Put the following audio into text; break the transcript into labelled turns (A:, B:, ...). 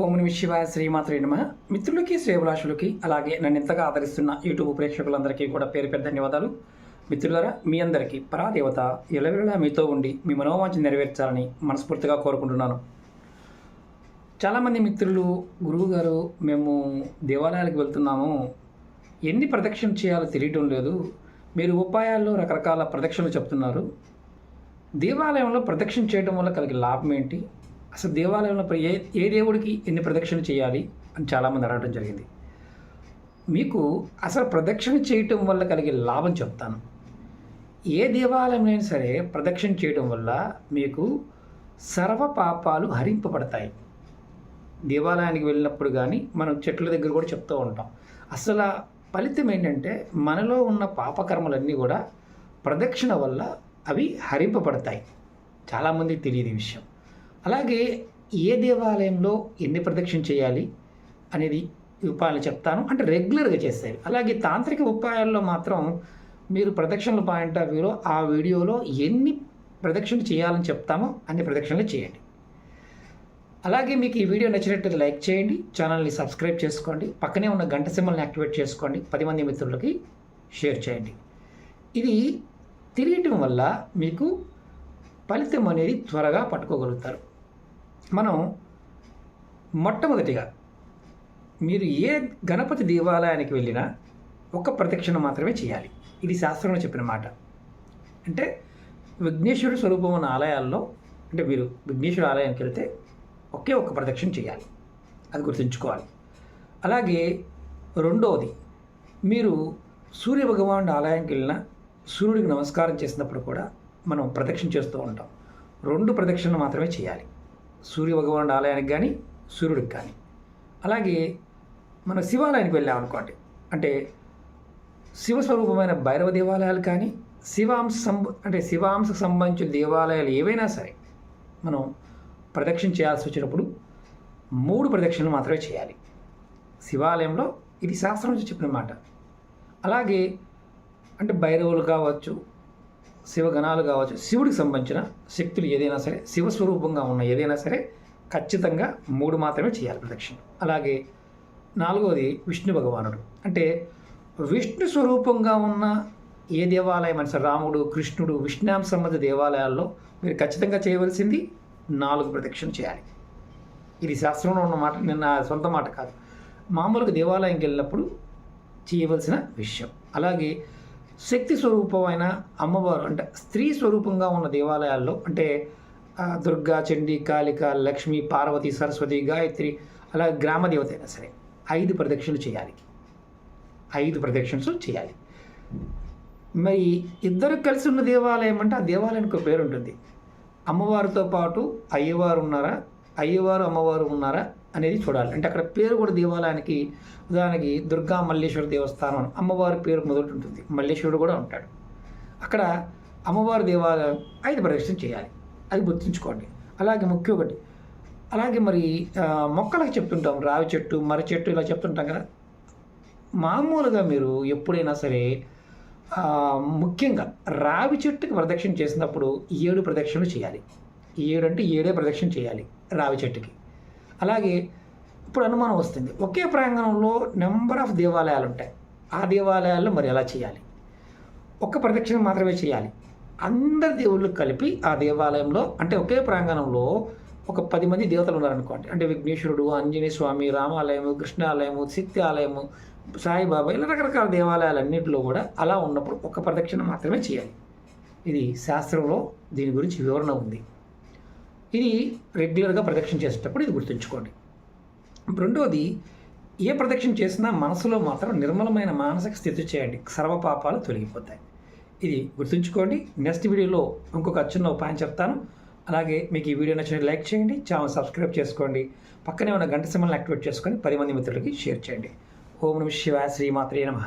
A: ఓం నిమి శివాయ శ్రీమాత్రే నమ. మిత్రులకి శ్రేభిలాషులకి అలాగే నన్ను ఇంతగా ఆదరిస్తున్న యూట్యూబ్ ప్రేక్షకులందరికీ కూడా పేరు పేరు ధన్యవాదాలు. మిత్రులారా మీ అందరికీ పరాదేవత ఎలవెలలా మీతో ఉండి మీ మనోవాంఛ నెరవేర్చాలని మనస్ఫూర్తిగా కోరుకుంటున్నాను. చాలామంది మిత్రులు గురువు గారు మేము దేవాలయాలకు వెళ్తున్నాము. ఎన్ని ప్రదక్షిణ చేయాలో తెలియటం లేదు. మీరు ఉపాయాల్లో రకరకాల ప్రదక్షిణలు చెప్తున్నారు. దేవాలయంలో ప్రదక్షిణ చేయడం వల్ల కలిగే లాభం ఏంటి? అసలు దేవాలయంలో ప్ర- ఏ ఏ దేవుడికి ఎన్ని ప్రదక్షిణ చేయాలి అని చాలామంది అడగడం జరిగింది. మీకు అసలు ప్రదక్షిణ చేయటం వల్ల కలిగే లాభం చెప్తాను. ఏ దేవాలయంలో సరే ప్రదక్షిణ చేయడం వల్ల మీకు సర్వ పాపాలు హరింపబడతాయి. దేవాలయానికి వెళ్ళినప్పుడు కానీ మనం చెట్ల దగ్గర కూడా చెప్తూ ఉంటాం. అసలు ఫలితం ఏంటంటే మనలో ఉన్న పాపకర్మలన్నీ కూడా ప్రదక్షిణ వల్ల అవి హరింపబడతాయి. చాలామంది తెలియదు ఈ విషయం. అలాగే ఏ దేవాలయంలో ఎన్ని ప్రదక్షిణ చేయాలి అనేది ఉపాయాలు చెప్తాను. అంటే రెగ్యులర్గా చేసేవి. అలాగే తాంత్రిక ఉపాయాల్లో మాత్రం మీరు ప్రదక్షిణల పాయింట్ ఆఫ్ వ్యూలో ఆ వీడియోలో ఎన్ని ప్రదక్షిణలు చేయాలని చెప్తామో అన్ని ప్రదక్షిణలు చేయండి. అలాగే మీకు ఈ వీడియో నచ్చినట్లయితే లైక్ చేయండి ఛానల్ని సబ్స్క్రైబ్ చేసుకోండి పక్కనే ఉన్న గంట సింబల్ని యాక్టివేట్ చేసుకోండి పది మంది మిత్రులకి షేర్ చేయండి. ఇది తిరగటం వల్ల మీకు ఫలితం అనేది త్వరగా పట్టుకోగలుగుతారు. మనం మొట్టమొదటిగా మీరు ఏ గణపతి దేవాలయానికి వెళ్ళినా ఒక ప్రదక్షిణ మాత్రమే చేయాలి. ఇది శాస్త్రంలో చెప్పిన మాట. అంటే విఘ్నేశ్వరుడు స్వరూపం ఉన్న ఆలయాల్లో అంటే మీరు విఘ్నేశ్వర ఆలయానికి వెళ్తే ఒకే ఒక్క ప్రదక్షిణ చేయాలి. అది గుర్తుంచుకోవాలి. అలాగే రెండవది మీరు సూర్య భగవానుడి ఆలయానికి వెళ్ళినా సూర్యుడికి నమస్కారం చేసినప్పుడు కూడా మనం ప్రదక్షిణ చేస్తూ ఉంటాం. రెండు ప్రదక్షిణలు మాత్రమే చేయాలి. సూర్య భగవానుడు ఆలయానికి కానీ సూర్యుడికి కానీ అలాగే మనం శివాలయానికి వెళ్ళామనుకోండి అంటే శివస్వరూపమైన భైరవ దేవాలయాలు కానీ శివాంశ సంబ అంటే శివాంశకు సంబంధించిన దేవాలయాలు ఏవైనా సరే మనం ప్రదక్షిణ చేయాల్సి వచ్చినప్పుడు మూడు ప్రదక్షిణలు మాత్రమే చేయాలి. శివాలయంలో ఇది శాస్త్రం నుంచి చెప్పిన మాట. అలాగే అంటే భైరవులు కావచ్చు శివగణాలు కావచ్చు శివుడికి సంబంధించిన శక్తులు ఏదైనా సరే శివస్వరూపంగా ఉన్న ఏదైనా సరే ఖచ్చితంగా మూడు మాత్రమే చేయాలి ప్రదక్షిణ. అలాగే నాలుగవది విష్ణు భగవానుడు. అంటే విష్ణు స్వరూపంగా ఉన్న ఏ దేవాలయం అని సరే రాముడు కృష్ణుడు విష్ణాం సంబంధ దేవాలయాల్లో మీరు ఖచ్చితంగా చేయవలసింది నాలుగు ప్రదక్షిణ చేయాలి. ఇది శాస్త్రంలో ఉన్న మాట నిన్న సొంత మాట కాదు. మామూలుగా దేవాలయంకి వెళ్ళినప్పుడు చేయవలసిన విషయం. అలాగే శక్తి స్వరూపమైన అమ్మవారు అంటే స్త్రీ స్వరూపంగా ఉన్న దేవాలయాల్లో అంటే దుర్గా చండీ కాళిక లక్ష్మి పార్వతి సరస్వతి గాయత్రి అలాగే గ్రామ దేవత అయినా సరే ఐదు ప్రదక్షిణలు చేయాలి. ఐదు ప్రదక్షిణలు చేయాలి. మరి ఇద్దరు కలిసి ఉన్న దేవాలయం అంటే ఆ దేవాలయానికి ఒక పేరు ఉంటుంది అమ్మవారితో పాటు అయ్యవారు ఉన్నారా? అయ్యవారు అమ్మవారు ఉన్నారా? అనేది చూడాలి. అంటే అక్కడ పేరు కూడా దేవాలయానికి ఉదాహరణకి దుర్గా మల్లేశ్వర దేవస్థానం అమ్మవారి పేరు మొదటి ఉంటుంది. మల్లేశ్వరుడు కూడా ఉంటాడు. అక్కడ అమ్మవారి దేవాలయం ఐదు ప్రదక్షిణ చేయాలి. అది గుర్తుంచుకోండి. అలాగే ముఖ్య ఒకటి అలాగే మరి మొక్కలకు చెప్తుంటాం. రావి చెట్టు మర్రి చెట్టు ఇలా చెప్తుంటాం కదా. మామూలుగా మీరు ఎప్పుడైనా సరే ముఖ్యంగా రావి చెట్టుకి ప్రదక్షిణ చేసినప్పుడు ఏడు ప్రదక్షిణలు చేయాలి. ఏడు అంటే ఏడే ప్రదక్షిణ చేయాలి రావి చెట్టుకి. అలాగే ఇప్పుడు అనుమానం వస్తుంది. ఒకే ప్రాంగణంలో నెంబర్ ఆఫ్ దేవాలయాలు ఉంటాయి ఆ దేవాలయాల్లో మరి ఎలా చేయాలి? ఒక్క ప్రదక్షిణ మాత్రమే చేయాలి. అందరి దేవుళ్ళు కలిపి ఆ దేవాలయంలో అంటే ఒకే ప్రాంగణంలో ఒక పది మంది దేవతలు ఉన్నారనుకోండి. అంటే విఘ్నేశ్వరుడు ఆంజనేయ స్వామి రామాలయము కృష్ణాలయము శక్తి ఆలయము సాయిబాబా ఇలా రకరకాల దేవాలయాలన్నింటిలో కూడా అలా ఉన్నప్పుడు ఒక ప్రదక్షిణ మాత్రమే చేయాలి. ఇది శాస్త్రంలో దీని గురించి వివరణ ఉంది. ఇది రెగ్యులర్గా ప్రదక్షిణ చేసేటప్పుడు ఇది గుర్తుంచుకోండి. రెండవది ఏ ప్రదక్షిణ చేసినా మనసులో మాత్రం నిర్మలమైన మానసిక స్థితి చేయండి. సర్వపాపాలు తొలగిపోతాయి. ఇది గుర్తుంచుకోండి. నెక్స్ట్ వీడియోలో ఇంకొక చిన్న ఉపాయం చెప్తాను. అలాగే మీకు ఈ వీడియో నచ్చిన లైక్ చేయండి. ఛానల్ సబ్స్క్రైబ్ చేసుకోండి. పక్కనే ఉన్న గంట సింహల్ని యాక్టివేట్ చేసుకొని పది మంది మిత్రులకి షేర్ చేయండి. ఓం నమ శివ శ్రీమాత్రే నమః.